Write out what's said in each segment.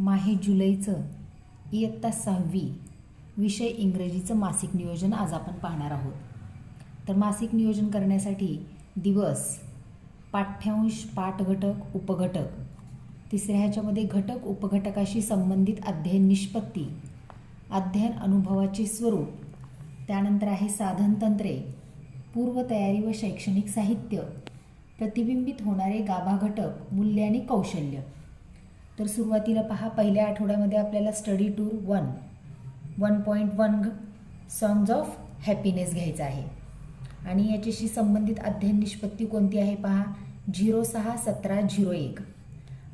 माहे जुलैचं इयत्ता सहावी विषय इंग्रजीचं मासिक नियोजन आज आपण पाहणार आहोत. तर मासिक नियोजन करण्यासाठी दिवस पाठ्यांश पाठघटक उपघटक तिसऱ्या ह्याच्यामध्ये घटक उपघटकाशी संबंधित अध्ययन निष्पत्ती अध्ययन अनुभवाचे स्वरूप त्यानंतर आहे साधनतंत्रे पूर्वतयारी व शैक्षणिक साहित्य प्रतिबिंबित होणारे गाभा घटक मूल्य आणि कौशल्य. तर सुरुवातीला पहा पहिल्या आठवड्यामध्ये आपल्याला study tour one one point one songs of happiness घ्यायचा आहे. आणि याच्याशी संबंधित अध्ययन निष्पत्ती कोणती आहे पहा झिरो सहा सतरा झिरो एक.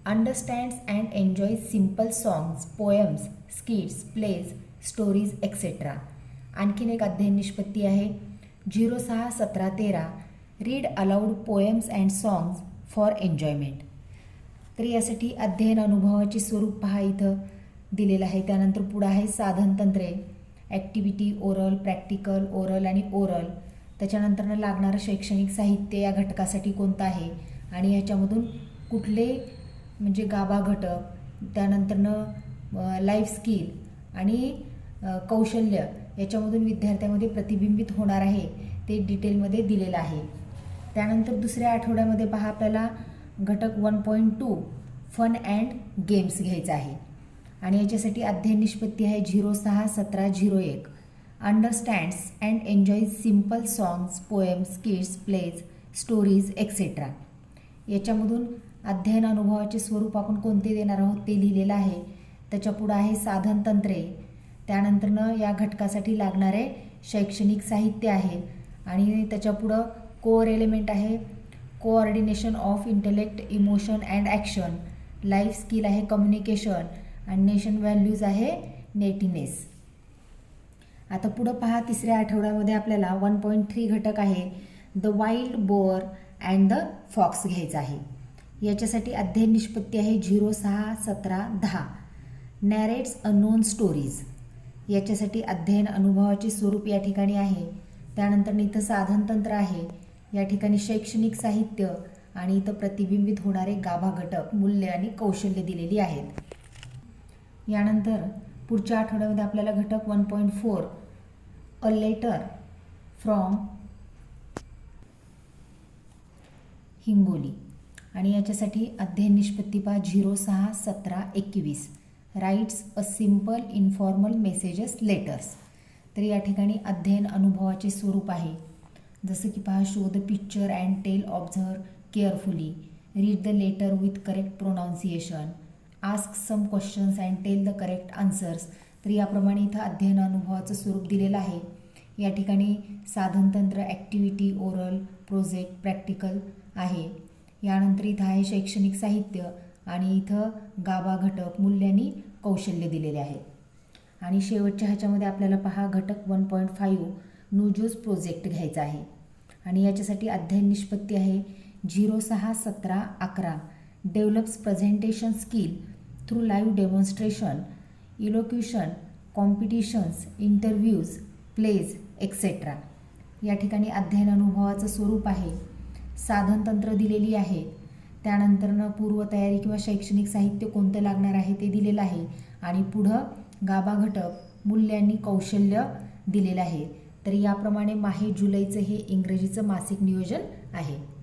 Understands and enjoy simple songs poems skits plays stories etcetera आणखीन एक अध्ययन निष्पत्ती आहे झिरो सहा सतरा तेरा. Read aloud poems and songs for enjoyment तर यासाठी अध्ययन अनुभवाचे स्वरूप पहा इथं. दिलेलं आहे. त्यानंतर पुढं आहे साधनतंत्रे. ॲक्टिव्हिटी ओरल प्रॅक्टिकल ओरल आणि ओरल त्याच्यानंतरनं लागणारं शैक्षणिक साहित्य या घटकासाठी कोणतं आहे? आणि याच्यामधून कुठले म्हणजे गाभा घटक त्यानंतरनं लाईफ स्किल आणि कौशल्य याच्यामधून विद्यार्थ्यामध्ये प्रतिबिंबित होणार आहे ते डिटेलमध्ये दिलेलं आहे. त्यानंतर दुसऱ्या आठवड्यामध्ये पहा आपल्याला घटक one point two fun and games घ्यायचा आहे. आणि याच्यासाठी अध्ययन निष्पत्ती आहे झिरो सहा सतरा झिरो एक. Understands and enjoy simple songs poems kids plays stories etcetera याच्यामधून अध्ययन अनुभवाचे स्वरूप आपण कोणते देणार आहोत ते लिहिलेलं आहे. त्याच्या पुढं आहे साधनतंत्रे. त्यानंतरनं या घटकासाठी लागणारे शैक्षणिक साहित्य आहे. आणि त्याच्या पुढं कोअर एलिमेंट आहे coordination of intellect emotion and action. Life skill आहे कम्युनिकेशन आणि नेशन व्हॅल्यूज आहे नेटिनेस. आता पुढं पहा तिसऱ्या आठवड्यामध्ये आपल्याला वन पॉईंट थ्री घटक आहे. The wild boar and the fox घ्यायचा आहे. याच्यासाठी अध्ययन निष्पत्ती आहे झिरो सहा सतरा दहा. नॅरेट्स अनोन स्टोरीज याच्यासाठी अध्ययन अनुभवाचे स्वरूप या ठिकाणी आहे. त्यानंतर इथं साधनतंत्र आहे. या ठिकाणी शैक्षणिक साहित्य आणि इथं प्रतिबिंबित होणारे गाभा घटक मूल्य आणि कौशल्य दिलेली आहेत. यानंतर पुढच्या आठवड्यामध्ये आपल्याला घटक one point four a letter from Hingoli. आणि याच्यासाठी अध्ययन निष्पत्तीपा झिरो सहा सतरा एकवीस. Writes a simple informal messages letters. तर या ठिकाणी अध्ययन अनुभवाचे स्वरूप आहे. जसं की पहा show the picture and tell observe carefully read the letter with correct pronunciation ask some questions and tell the correct answers तर याप्रमाणे इथं अध्ययन अनुभवाचं स्वरूप दिलेलं आहे. या ठिकाणी साधनतंत्र ॲक्टिव्हिटी ओरल प्रोजेक्ट प्रॅक्टिकल आहे. यानंतर इथं आहे शैक्षणिक साहित्य आणि इथं गाभा घटक मूल्यांनी कौशल्य दिलेले आहे. आणि शेवटच्या ह्याच्यामध्ये आपल्याला पहा घटक वन पॉईंट फाईव्ह न्यूजोज प्रोजेक्ट घ्यायचा आहे. आणि याच्यासाठी अध्ययन निष्पत्ती आहे. झिरो सहा सतरा अकरा. Develops presentation skill through live demonstration elocution competitions interviews plays etcetera या ठिकाणी अध्ययन अनुभवाचं स्वरूप आहे. साधनतंत्र दिलेली आहे. त्यानंतरनं पूर्वतयारी किंवा शैक्षणिक साहित्य कोणतं लागणार आहे ते दिलेलं आहे. आणि पुढं गाभा घटक मूल्यांनी कौशल्य दिलेलं आहे. तर याप्रमाणे माहे जुलैचं हे इंग्रजीचं मासिक नियोजन आहे.